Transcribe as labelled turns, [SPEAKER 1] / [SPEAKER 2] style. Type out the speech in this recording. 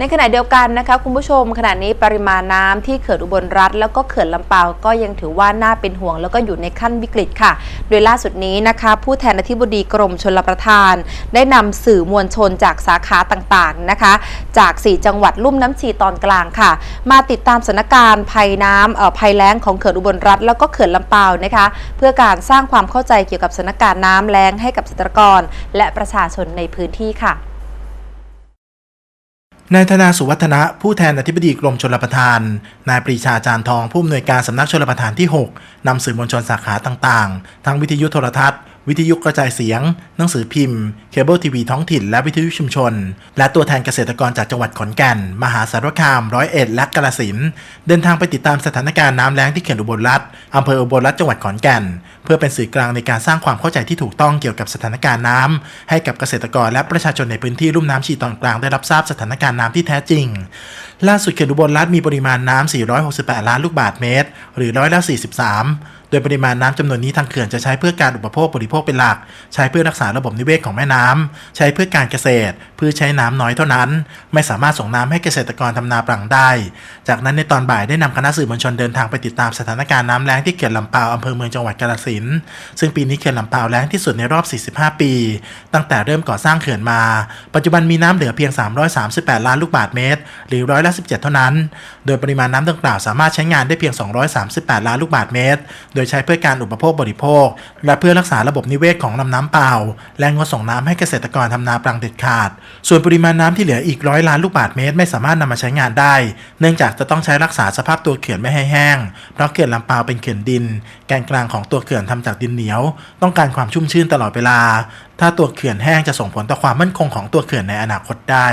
[SPEAKER 1] ในขณะเดียวกันนะคะคุณผู้ชมขณะนี้ปริมาณน้ำที่เขื่อนอุบลรัฐ แล้วก็เขื่อนลำเปาวก็ยังถือว่าน่าเป็นห่วง แล้วก็อยู่ในขั้นวิกฤตค่ะ โดยล่าสุดนี้นะคะ ผู้แทนอธิบดีกรมชลประทาน ได้นำสื่อมวลชนจากสาขาต่างๆนะคะ จาก 4 จังหวัดลุ่มน้ำชีตอนกลางค่ะ มาติดตามสถานการณ์ภัยน้ำเอ่อภัยแล้งของเขื่อนอุบลรัฐ แล้วก็เขื่อนลำเปาวนะคะ เพื่อการสร้างความเข้าใจเกี่ยวกับสถานการณ์น้ำแล้งให้กับเกษตรกร และประชาชนในพื้นที่ค่ะ
[SPEAKER 2] นายธนาสุวัฒนะผู้แทนอธิบดีกรมชลประทาน นายปรีชาจารทองผู้อำนวยการสำนักชลประทานที่ 6นำสื่อมวลชนสาขาต่างๆ ทั้งวิทยุโทรทัศน์ วิทยุกระจายเสียง หนังสือพิมพ์ เคเบิลทีวีท้องถิ่น และวิทยุชุมชน และตัวแทนเกษตรกรจากจังหวัดขอนแก่น มหาสารคาม ร้อยเอ็ด และกาฬสินธ์เดินทางไปติดตามสถานการณ์น้ำแล้งที่เขื่อนอุบลรัฐอำเภออุบลรัฐจังหวัดขอนแก่น เพื่อเป็นสื่อกลางในการสร้างความเข้าใจที่ถูกต้องเกี่ยวกับสถานการณ์น้ำให้กับเกษตรกรและประชาชนในพื้นที่ลุ่มน้ำชีตอนกลางได้รับทราบสถานการณ์น้ำที่แท้จริง ล่าสุดเขื่อนอุบลรัฐมีปริมาณน้ำ468 ล้านลูกบาศก์เมตร หรือร้อยละ43โดยปริมาณน้ำจำนวนนี้ทางเขื่อนจะใช้เพื่อการอุปโภคบริโภคเป็นหลัก ใช้เพื่อรักษาระบบนิเวศของแม่น้ำใช้เพื่อการเกษตร เพื่อใช้น้ำน้อยเท่านั้น ไม่สามารถส่งน้ำให้เกษตรกรทำนาปรังได้ จากนั้นในตอนบ่ายได้นำคณะสื่อมวลชนเดินทางไปติดตามสถานการณ์น้ำแล้งที่เขื่อนลำปาวอำเภอเมืองจังหวัดกาฬสินธุ์ซึ่งปีนี้เขื่อนลำปาวแล้งที่สุดในรอบ 45 ปี ตั้งแต่เริ่มก่อสร้างเขื่อนมา ปัจจุบันมีน้ำเหลือเพียง 338 ล้านลูกบาศก์เมตร หรือร้อยละ17 เท่านั้น โดยปริมาณน้ำดังกล่าวสามารถใช้งานได้เพียง 238 ล้านลูกบาศก์เมตรโดยใช้เพื่อการอุปโภคบริโภค และเพื่อรักษาระบบนิเวศของลำน้ำเปล่า และงดส่งน้ำให้เกษตรกรทำนาปรังเด็ดขาด ส่วนปริมาณน้ำที่เหลืออีกร้อยล้านลูกบาศก์เมตรไม่สามารถนำมาใช้งานได้ เนื่องจากจะต้องใช้รักษาสภาพตัวเขื่อนไม่ให้แห้ง เพราะเขื่อนลำเปาเป็นเขื่อนดิน แกนกลางของตัวเขื่อนทำจากดินเหนียว ต้องการความชุ่มชื้นตลอดเวลา ถ้าตัวเขื่อนแห้งจะส่งผลต่อความมั่นคงของตัวเขื่อนในอนาคตได้